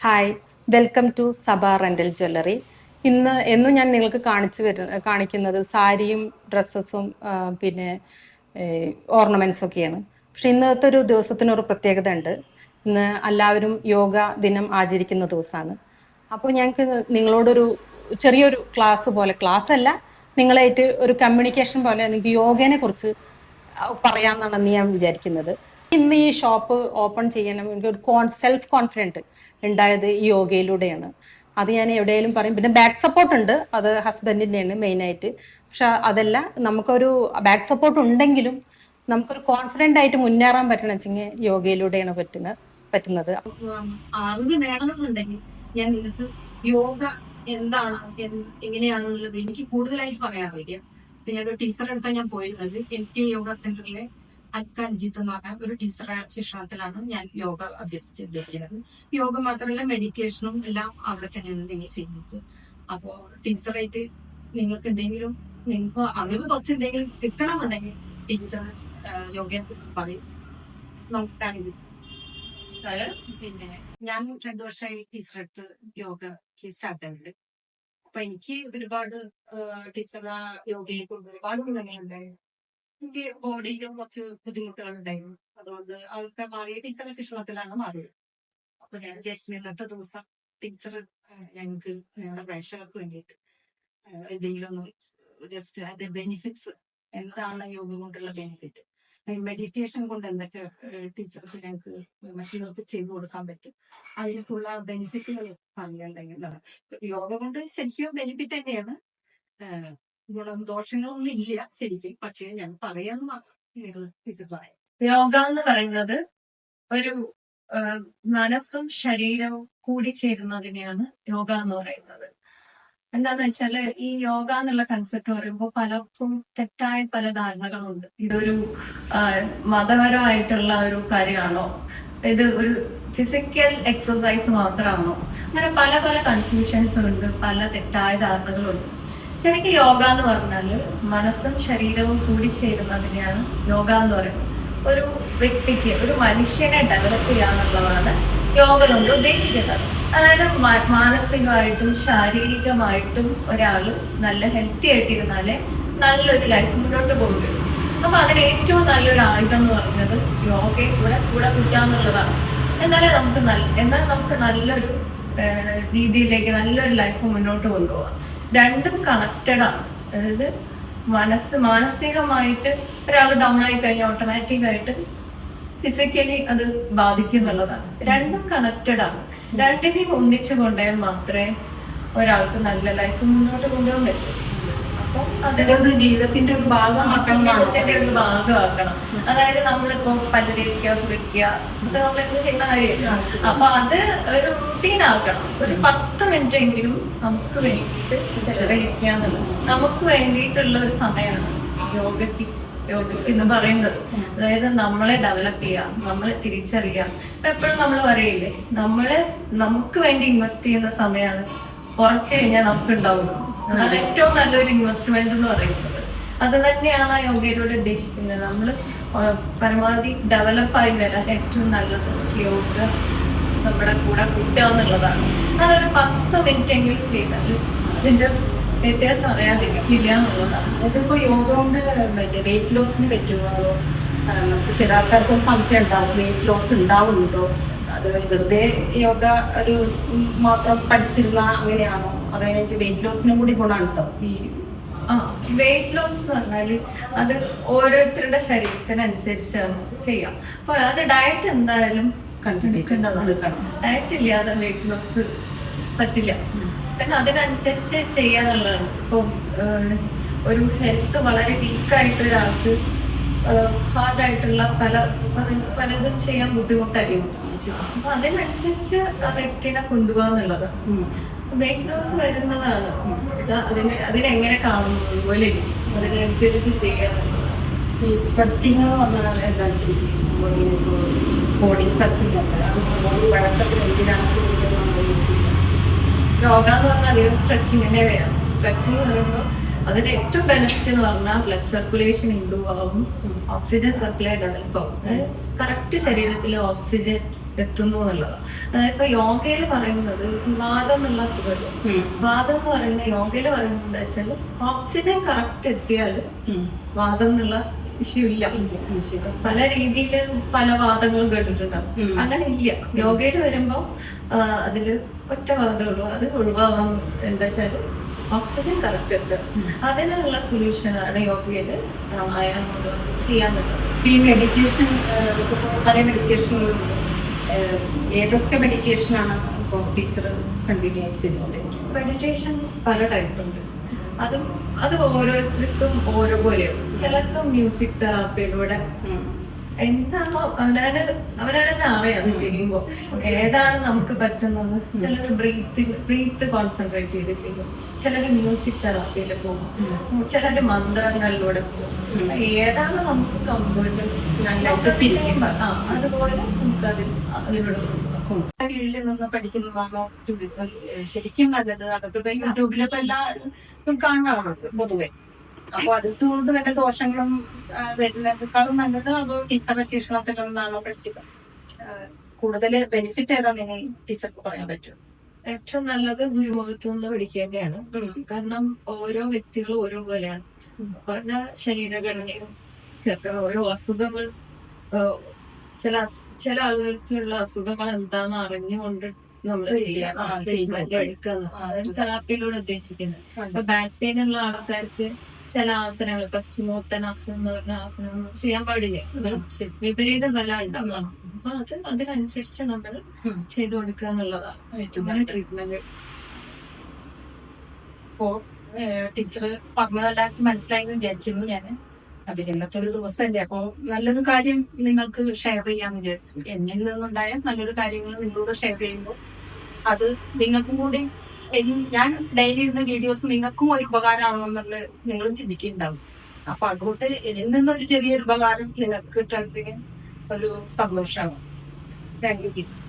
Hi welcome to Saba rental jewellery ഇന്ന് എന്നും ഞാൻ നിങ്ങൾക്ക് കാണിച്ചു വരുന്ന കാണിക്കുന്നത് സാരിയും ഡ്രസ്സസും പിന്നെ ഓർണമെന്റ്സ് ഒക്കെയാണ്. പക്ഷെ ഇന്നത്തെ ഒരു ദിവസത്തിനൊരു പ്രത്യേകത ഉണ്ട്. ഇന്ന് എല്ലാവരും യോഗ ദിനം ആചരിക്കുന്ന ദിവസമാണ്. അപ്പോൾ ഞങ്ങൾക്ക് നിങ്ങളോടൊരു ചെറിയൊരു ക്ലാസ് പോലെ ക്ലാസ് അല്ല നിങ്ങളായിട്ട് ഒരു കമ്മ്യൂണിക്കേഷൻ പോലെ നിങ്ങൾക്ക് യോഗേനെ കുറിച്ച് പറയാമെന്നാണ് ഞാൻ വിചാരിക്കുന്നത്. ഇന്ന് ഈ ഷോപ്പ് ഓപ്പൺ ചെയ്യണം എനിക്ക് ഒരു സെൽഫ് കോൺഫിഡന്റ് ഉണ്ടായത് ഈ യോഗയിലൂടെയാണ്. അത് ഞാൻ എവിടെയെങ്കിലും പറയും. പിന്നെ ബാക്ക് സപ്പോർട്ട് ഉണ്ട്. അത് ഹസ്ബൻഡിന്റെയാണ് മെയിനായിട്ട് പക്ഷെ അതല്ല നമുക്കൊരു ബാക്ക് സപ്പോർട്ട് ഉണ്ടെങ്കിലും നമുക്കൊരു കോൺഫിഡന്റ് ആയിട്ട് മുന്നേറാൻ പറ്റണം വെച്ചെങ്കിൽ യോഗയിലൂടെയാണ് പറ്റുന്നത്. പറ്റുന്നത് ഞാൻ യോഗ എന്താണ് എങ്ങനെയാണെന്നുള്ളത് എനിക്ക് കൂടുതലായിട്ട് പറയാൻ വയ്യ ഞാനൊരു ടീച്ചറെ അടുത്താണ് ഞാൻ പോയിരുന്നത്. എനിക്ക് യോഗ സെന്ററിലെ അജിത്ത് എന്ന് പറഞ്ഞ ഒരു ടീച്ചറെ ശിക്ഷണത്തിലാണ് ഞാൻ യോഗ അഭ്യസിച്ചിരിക്കുന്നത്. യോഗ മാത്രമല്ല മെഡിറ്റേഷനും എല്ലാം അവിടെ തന്നെയാണ് നിങ്ങൾ ചെയ്യുന്നത്. അപ്പോ ടീച്ചറായിട്ട് നിങ്ങൾക്ക് എന്തെങ്കിലും നിങ്ങൾക്ക് അറിവ് കുറച്ച് എന്തെങ്കിലും കിട്ടണമെന്നുണ്ടെങ്കിൽ ടീച്ചർ യോഗയെ കുറിച്ച് പറയും. നമസ്കാരം പിന്നെ ഞാൻ രണ്ടു വർഷമായി ടീച്ചറെടുത്ത് സ്റ്റാർട്ട് ആയിട്ടുണ്ട് അപ്പൊ എനിക്ക് ഒരുപാട് ടീച്ചറ യോഗയെ കൊണ്ട് ഒരുപാട് ഗുണങ്ങളുണ്ടായിരുന്നു എനിക്ക് ബോഡിയിലും കുറച്ച് ബുദ്ധിമുട്ടുകൾ ഉണ്ടായിരുന്നു അതുകൊണ്ട് അതൊക്കെ മാറിയ ടീച്ചറെ ശിക്ഷണത്തിലാണ് മാറിയത്. അപ്പൊ ഞാൻ ഇന്നത്തെ ദിവസം ടീച്ചർ ഞങ്ങൾക്ക് ഞങ്ങളുടെ പ്രേക്ഷകർക്ക് വേണ്ടിയിട്ട് എന്തെങ്കിലും ഒന്ന് ജസ്റ്റ് അതിന്റെ ബെനിഫിറ്റ്സ് എന്താണ് യോഗ കൊണ്ടുള്ള ബെനിഫിറ്റ് മെഡിറ്റേഷൻ കൊണ്ട് എന്തൊക്കെ ടീച്ചർക്ക് ഞങ്ങൾക്ക് മറ്റുള്ളവർക്ക് ചെയ്തു കൊടുക്കാൻ പറ്റും? അതിലേക്കുള്ള ബെനിഫിറ്റുകൾ പറഞ്ഞിട്ടുണ്ടെങ്കിൽ യോഗ കൊണ്ട് ശരിക്കും ബെനിഫിറ്റ് തന്നെയാണ്. ആഹ് ഗുണം ദോഷങ്ങളൊന്നും ഇല്ല ശരിക്കും. പക്ഷേ ഞാൻ പറയാന്ന് മാത്രം നിങ്ങൾ പറയാം യോഗ എന്ന് പറയുന്നത് ഒരു മനസ്സും ശരീരവും കൂടി ചേരുന്നതിനെയാണ് യോഗ എന്ന് പറയുന്നത്. എന്താന്ന് വെച്ചാൽ ഈ യോഗ എന്നുള്ള കൺസെപ്റ്റ് പറയുമ്പോൾ പലർക്കും തെറ്റായ പല ധാരണകളുണ്ട്. ഇതൊരു മതപരമായിട്ടുള്ള ഒരു കാര്യമാണോ? ഇത് ഒരു ഫിസിക്കൽ എക്സസൈസ് മാത്രമാണോ? അങ്ങനെ പല പല കൺഫ്യൂഷൻസ് ഉണ്ട് പല തെറ്റായ ധാരണകളുണ്ട്. ശരിക്കും യോഗ എന്ന് പറഞ്ഞാൽ മനസ്സും ശരീരവും കൂടി ചേരുന്നതിനെയാണ് യോഗ എന്ന് പറയുന്നത്. ഒരു വ്യക്തിക്ക് ഒരു മനുഷ്യനെ ഡെവലപ്പ് ചെയ്യാന്നുള്ളതാണ് യോഗ കൊണ്ട് ഉദ്ദേശിക്കുന്നത്. അതായത് മാനസികമായിട്ടും ശാരീരികമായിട്ടും ഒരാൾ നല്ല ഹെൽത്തി ആയിട്ടിരുന്നാലേ നല്ലൊരു ലൈഫ് മുന്നോട്ട് പോകുകയുള്ളൂ അപ്പൊ അതിന് ഏറ്റവും നല്ലൊരു ആയുധം എന്ന് പറഞ്ഞത് യോഗയെ കൂടെ കൂടെ കൂട്ടാന്നുള്ളതാണ് എന്നാലേ നമുക്ക് നല്ല എന്നാൽ നമുക്ക് നല്ലൊരു രീതിയിലേക്ക് നല്ലൊരു ലൈഫ് മുന്നോട്ട് കൊണ്ടുപോകാം. രണ്ടും കണക്റ്റഡ് ആണ്. അതായത് മനസ്സ് മാനസികമായിട്ട് ഒരാൾ ഡൗൺ ആയി കഴിഞ്ഞാൽ ഓട്ടോമാറ്റിക് ആയിട്ട് ഫിസിക്കലി അത് ബാധിക്കും എന്നുള്ളതാണ്. രണ്ടും കണക്റ്റഡ് ആണ്. രണ്ടിനെയും ഒന്നിച്ചു കൊണ്ടുപോയാൽ മാത്രമേ ഒരാൾക്ക് നല്ല ലൈഫ് മുന്നോട്ട് കൊണ്ടുപോകാൻ പറ്റൂ. അപ്പം ജീവിതത്തിന്റെ ഒരു ഭാഗമാക്കണം ജീവിതത്തിന്റെ ഒരു ഭാഗമാക്കണം. അതായത് നമ്മളിപ്പോ പല്ല് തേക്കുക കുളിക്കുക ഇത് നമ്മളെന്ത് ചെയ്യുന്ന കാര്യമില്ല? അപ്പൊ അത് ഒരു റൂട്ടീൻ ആക്കണം. ഒരു പത്ത് മിനിറ്റ് എങ്കിലും നമുക്ക് വേണ്ടിയിട്ട് ചെലവഴിക്കുക എന്നുള്ളത്. നമുക്ക് വേണ്ടിയിട്ടുള്ള ഒരു സമയമാണ് യോഗയ്ക്ക് എന്ന് പറയുന്നത്. അതായത് നമ്മളെ ഡെവലപ്പ് ചെയ്യാം നമ്മളെ തിരിച്ചറിയാം ഇപ്പൊ എപ്പോഴും നമ്മൾ പറയില്ലേ നമ്മൾ നമുക്ക് വേണ്ടി ഇൻവെസ്റ്റ് ചെയ്യുന്ന സമയമാണ്. കുറച്ച് കഴിഞ്ഞാൽ നമുക്ക് ഉണ്ടാവുള്ളൂ. അതാണ് ഏറ്റവും നല്ലൊരു ഇൻവെസ്റ്റ്മെന്റ് എന്ന് പറയുന്നത്. അത് തന്നെയാണ് ആ യോഗയിലൂടെ ഉദ്ദേശിക്കുന്നത്. നമ്മൾ പരമാവധി ഡെവലപ്പായി വരാൻ ഏറ്റവും നല്ലത് യോഗ നമ്മുടെ കൂടെ കൂട്ടുക എന്നുള്ളതാണ്. അതൊരു പത്ത് മിനിറ്റ് എങ്കിലും ചെയ്താൽ അതിന്റെ വ്യത്യാസം അറിയാതിരിക്കില്ല എന്നുള്ളതാണ്. ഇതിപ്പോ യോഗ കൊണ്ട് വെയിറ്റ് ലോസിന് പറ്റുമോ അതോ ചില ആൾക്കാർക്ക് സംശയം ഉണ്ടാവും. വെയിറ്റ് ലോസ് ഉണ്ടാവുന്നുണ്ടോ? അത് വെറുതെ യോഗ ഒരു മാത്രം പഠിച്ചിരുന്ന അങ്ങനെയാണോ? അതായത് വെയിറ്റ് ലോസിനും കൂടി ഗുണമാണ് ഈ ആ വെയിറ്റ് ലോസ് എന്ന് പറഞ്ഞാൽ അത് ഓരോരുത്തരുടെ ശരീരത്തിനനുസരിച്ച് ചെയ്യാം. അപ്പൊ അത് ഡയറ്റ് എന്തായാലും കണ്ടുപിടിക്കേണ്ടതാണ് ഡയറ്റ് ഇല്ലാതെ വെയിറ്റ് ലോസ് പറ്റില്ല. പിന്നെ അതിനനുസരിച്ച് ചെയ്യാന്നുള്ളതാണ്. ഇപ്പം ഒരു ഹെൽത്ത് വളരെ വീക്കായിട്ട് ഒരാൾക്ക് ഹാർഡായിട്ടുള്ള പല പല- പലതും ചെയ്യാൻ ബുദ്ധിമുട്ടായിരിക്കും. അപ്പൊ അതിനനുസരിച്ച് ആ വ്യക്തിനെ കൊണ്ടുപോകാന്നുള്ളതാണ് വെയിറ്റ് ലോസ് വരുന്നതാണ്. അതിനെ അതിനെങ്ങനെ കാണുന്നു? അതുപോലെ. അതിനനുസരിച്ച് ചെയ്യാന്നുള്ളതാണ് ഈ സ്ട്രെച്ചിങ് എന്ന് പറഞ്ഞാൽ എന്താ ശരിക്കും ബോഡി സ്ട്രെച്ചിങ് ഉണ്ട് അത് ബോഡി വഴക്കത്തിന് എന്തിനാണ് യോഗ എന്ന് പറഞ്ഞാൽ അധികം സ്ട്രെച്ചിങ്ങിനെ വേണം സ്ട്രെച്ചിങ് എന്ന് പറയുമ്പോൾ ഏറ്റവും ബെനിഫിറ്റ് എന്ന് പറഞ്ഞാൽ ബ്ലഡ് സർക്കുലേഷൻ ഇമ്പ്രൂവ് ആവും ഓക്സിജൻ സപ്ലൈ ഡെവലപ്പ് ആവും കറക്റ്റ് ശരീരത്തിൽ ഓക്സിജൻ എത്തുന്നു എന്നുള്ളതാണ് ഇപ്പൊ യോഗയിൽ പറയുന്നത് വാദം എന്നുള്ള അസുഖം വാദം എന്ന് പറയുന്ന യോഗയിൽ പറയുന്നത് എന്താ വെച്ചാൽ ഓക്സിജൻ കറക്റ്റ് എത്തിയാൽ വാദം എന്നുള്ള ഇഷ്യൂ ഇല്ല. പല രീതിയിൽ പല വാദങ്ങളും കേട്ടിട്ടുണ്ടാവും. അങ്ങനെ ഇല്ല. യോഗയിൽ വരുമ്പോ ആ, അതിൽ ഒറ്റ വാദമുള്ളൂ അത് ഒഴിവാകാം എന്താ വെച്ചാൽ ഓക്സിജൻ കറക്റ്റ് എത്തുക. അതിനുള്ള സൊല്യൂഷനാണ് യോഗയിൽ പ്രാണായാമം ചെയ്യാൻ പറ്റുന്നത്. ഈ മെഡിറ്റേഷൻ പല മെഡിറ്റേഷനുകളുണ്ട് ഏതൊക്കെ മെഡിറ്റേഷനാണ് ഇപ്പോൾ ടീച്ചർ കണ്ടിന്യൂ ചെയ്യുന്നത് ചെയ്തുകൊണ്ടിരിക്കുന്നത്? മെഡിറ്റേഷൻ പല ടൈപ്പ് ഉണ്ട്. അതും അത് ഓരോരുത്തർക്കും ഓരോ പോലെയാണ് ചിലർക്ക് മ്യൂസിക് തെറാപ്പിയിലൂടെ എന്താണോ അവനാന് അവനാനെ അറിയാം അത് ചെയ്യുമ്പോ. ഏതാണ് നമുക്ക് പറ്റുന്നത്? ചിലർ ബ്രീത്ത് ബ്രീത്ത് കോൺസെൻട്രേറ്റ് ചെയ്ത് ചെയ്യും. ചിലർ മ്യൂസിക് തെറാപ്പിയിൽ പോകും. ചിലർ മന്ത്രങ്ങളിലൂടെ പോകും. ഏതാണ് നമുക്ക് കംഫർട്ട് അതുപോലെ നമുക്ക് അതിൽ അതിലൂടെ കീഴിൽ നിന്ന് പഠിക്കുന്നതാണോ ശരിക്കും നല്ലത്. അതൊക്കെ ഇപ്പൊ യൂട്യൂബിലിപ്പോ എല്ലാവരും കാണാറുണ്ട് പൊതുവെ. അപ്പൊ അതുകൊണ്ട് വല്ല ദോഷങ്ങളും വരുന്നതിനേക്കാളും നല്ലത് അതോ ടീച്ചറുടെ ശിക്ഷണത്തിൽ നിന്നാണോ പഠിച്ചത് കൂടുതൽ ബെനിഫിറ്റ് ഏതാണെന്ന് ടീച്ചർക്ക് പറയാൻ പറ്റും ഏറ്റവും നല്ലത് ഗുരുമുഖത്തു നിന്ന് പഠിക്കുക തന്നെയാണ്. കാരണം ഓരോ വ്യക്തികളും ഓരോ പോലെയാണ്. പല ശരീരഘടനയും ചില ഓരോ അസുഖങ്ങൾ ചില ചില ആളുകൾക്കുള്ള അസുഖങ്ങൾ എന്താന്ന് അറിഞ്ഞുകൊണ്ട് നമ്മൾ ചെയ്യാം. ചെയ്യാൻ ചെയ്യുന്നത്. എടുക്കുന്നത് അതാണ് തെറാപ്പിയിലൂടെ ഉദ്ദേശിക്കുന്നത്. ഇപ്പൊ ബാക്ക് പെയിൻ ഉള്ള ആൾക്കാർക്ക് ചില ആസനങ്ങൾ ഇപ്പൊ സ്മൂത്തനാസനം എന്ന് പറഞ്ഞ ആസനം ചെയ്യാൻ പാടില്ല? അത് വിപരീത ബലം ഉണ്ടാവും. അപ്പൊ അത് അതിനനുസരിച്ച് നമ്മൾ. ചെയ്തു കൊടുക്കുക എന്നുള്ളതാണ് ഏറ്റവും ട്രീറ്റ്മെന്റ് ഇപ്പോ ടീച്ചർ പറഞ്ഞതെല്ലാവർക്കും മനസ്സിലായെന്ന് വിചാരിക്കുന്നു ഞാൻ അപ്പൊ ഇന്നത്തെ ഒരു ദിവസമല്ലേ അപ്പോ നല്ലൊരു കാര്യം നിങ്ങൾക്ക് ഷെയർ ചെയ്യാന്ന് വിചാരിച്ചു. എന്നിൽ നിന്നുണ്ടായ നല്ലൊരു കാര്യങ്ങൾ നിങ്ങളോട് ഷെയർ ചെയ്യുമ്പോൾ അത് നിങ്ങൾക്കും കൂടി ഞാൻ ഡെയിലി ഇടുന്ന വീഡിയോസ് നിങ്ങൾക്കും ഒരു ഉപകാരമാണെന്നുള്ളത് നിങ്ങളും ചിന്തിക്കുന്നുണ്ടാവും അപ്പൊ അതുകൊണ്ട് എന്നിൽ നിന്നൊരു ചെറിയൊരു ഉപകാരം നിങ്ങൾക്ക് കിട്ടാൻ ഒരു സന്തോഷമാണ് താങ്ക് യു ടീച്ചർ